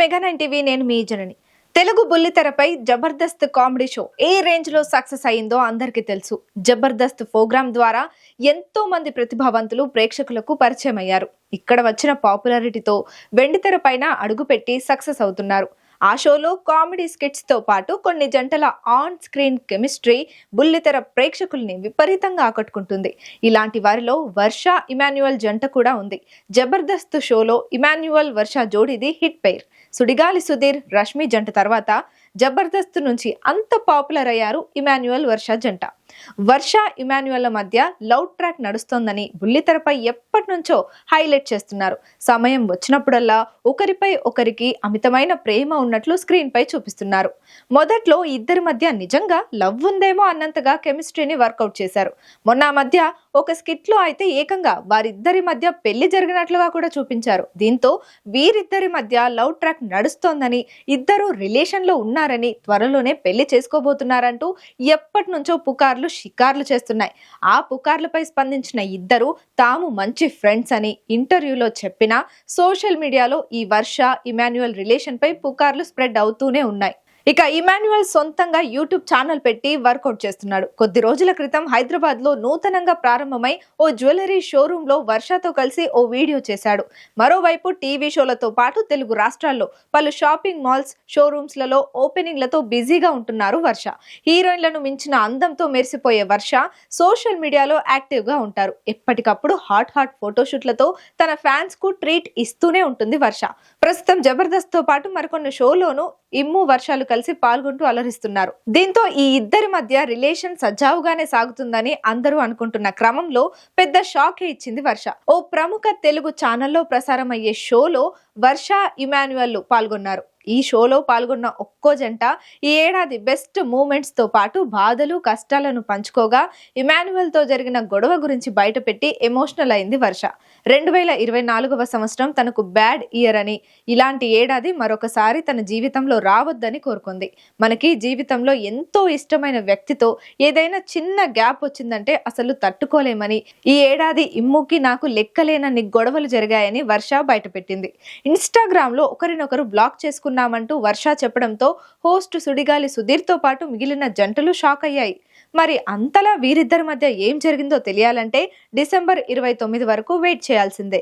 Mega nine TV నేను మీ జనని. తెలుగు బుల్లితెరపై జబర్దస్త్ కామెడీ షో ఏ రేంజ్లో సక్సెస్ అయిందో అందరికీ తెలుసు. జబర్దస్త్ ప్రోగ్రామ్ ద్వారా ఎంతో మంది ప్రతిభావంతులు ప్రేక్షకులకు పరిచయం అయ్యారు ఇక్కడ వచ్చిన పాపులారిటీతో వెండితెర పైన అడుగుపెట్టి సక్సెస్ అవుతున్నారు. ఆ షోలో కామెడీ స్కిట్స్తో పాటు కొన్ని జంటల ఆన్ స్క్రీన్ కెమిస్ట్రీ బుల్లితెర ప్రేక్షకుల్ని విపరీతంగా ఆకట్టుకుంటుంది. ఇలాంటి వారిలో వర్ష ఇమాన్యువల్ జంట కూడా ఉంది. జబర్దస్త్ షోలో ఇమాన్యువల్ వర్ష జోడీది హిట్ పెయిర్ సుడిగాలి సుధీర్ రష్మి జంట తర్వాత జబర్దస్త్ నుంచి అంత పాపులర్ అయ్యారు ఇమాన్యువల్ వర్ష జంట. వర్ష ఇమాన్యువల్ మధ్య లవ్ ట్రాక్ నడుస్తోందని బుల్లితెరపై ఎప్పటి నుంచో హైలైట్ చేస్తున్నారు. సమయం వచ్చినప్పుడల్లా ఒకరిపై ఒకరికి అమితమైన ప్రేమ ఉన్నట్లు స్క్రీన్పై చూపిస్తున్నారు. మొదట్లో ఇద్దరి మధ్య నిజంగా లవ్ ఉందేమో అన్నంతగా కెమిస్ట్రీని వర్కౌట్ చేశారు. మొన్న మధ్య ఒక స్కిట్లో అయితే ఏకంగా వారిద్దరి మధ్య పెళ్ళి జరిగినట్లుగా కూడా చూపించారు. దీంతో వీరిద్దరి మధ్య లవ్ ట్రాక్ నడుస్తోందని ఇద్దరు రిలేషన్లో ఉన్న ఉన్నారని త్వరలోనే పెళ్ళి చేసుకోబోతున్నారంటూ ఎప్పటి నుంచో పుకార్లు షికార్లు చేస్తున్నాయి. ఆ పుకార్లపై స్పందించిన ఇద్దరు తాము మంచి ఫ్రెండ్స్ అని ఇంటర్వ్యూలో చెప్పినా సోషల్ మీడియాలో ఈ వర్ష ఇమాన్యువల్ రిలేషన్ పై పుకార్లు స్ప్రెడ్ అవుతూనే ఉన్నాయి. ఇక ఇమాన్యువల్ సొంతంగా యూట్యూబ్ ఛానల్ పెట్టి వర్కౌట్ చేస్తున్నాడు. కొద్ది రోజుల క్రితం హైదరాబాద్లో నూతనంగా ప్రారంభమై ఓ జ్యువెలరీ షోరూమ్లో వర్షతో కలిసి ఓ వీడియో చేశాడు. మరోవైపు టీవీ షోలతో పాటు తెలుగు రాష్ట్రాల్లో పలు షాపింగ్ మాల్స్ షోరూమ్స్లలో ఓపెనింగ్లతో బిజీగా ఉంటున్నారు వర్ష. హీరోయిన్లను మించిన అందంతో మెరిసిపోయే వర్ష సోషల్ మీడియాలో యాక్టివ్గా ఉంటారు. ఎప్పటికప్పుడు హాట్ హాట్ ఫోటోషూట్లతో తన ఫ్యాన్స్కు ట్రీట్ ఇస్తూనే ఉంటుంది వర్ష. ప్రస్తుతం జబర్దస్త్తో పాటు మరికొన్ని షోలోనూ ఇమ్ము వర్షాలు కలిసి పాల్గొంటూ అలరిస్తున్నారు. దీంతో ఈ ఇద్దరి మధ్య రిలేషన్ సజావుగానే సాగుతుందని అందరూ అనుకుంటున్న క్రమంలో పెద్ద షాక్ ఇచ్చింది వర్ష. ఓ ప్రముఖ తెలుగు ఛానల్లో ప్రసారమయ్యే షోలో వర్ష ఇమాన్యువల్ పాల్గొన్నారు. ఈ షోలో పాల్గొన్న ఒక్కో జంట ఈ ఏడాది బెస్ట్ మూమెంట్స్తో పాటు బాధలు కష్టాలను పంచుకోగా ఇమాన్యువల్తో జరిగిన గొడవ గురించి బయటపెట్టి ఎమోషనల్ అయింది వర్ష. రెండు వేల ఇరవై నాలుగవ సంవత్సరం తనకు బ్యాడ్ ఇయర్ అని. ఇలాంటి ఏడాది మరొకసారి తన జీవితంలో రావద్దని కోరుకుంది. మనకి జీవితంలో ఎంతో ఇష్టమైన వ్యక్తితో ఏదైనా చిన్న గ్యాప్ వచ్చిందంటే అసలు తట్టుకోలేమని. ఈ ఏడాది ఇమ్ముకి నాకు లెక్కలేనన్ని గొడవలు జరిగాయని వర్ష బయటపెట్టింది. ఇన్స్టాగ్రామ్లో ఒకరినొకరు బ్లాక్ చేసుకుని చేసుకున్నామంటూ వర్ష చెప్పడంతో హోస్ట్ సుడిగాలి సుధీర్తో పాటు మిగిలిన జంటలు షాక్ అయ్యాయి. మరి అంతలా వీరిద్దరి మధ్య ఏం జరిగిందో తెలియాలంటే డిసెంబర్ ఇరవై తొమ్మిది వరకు వెయిట్ చేయాల్సిందే.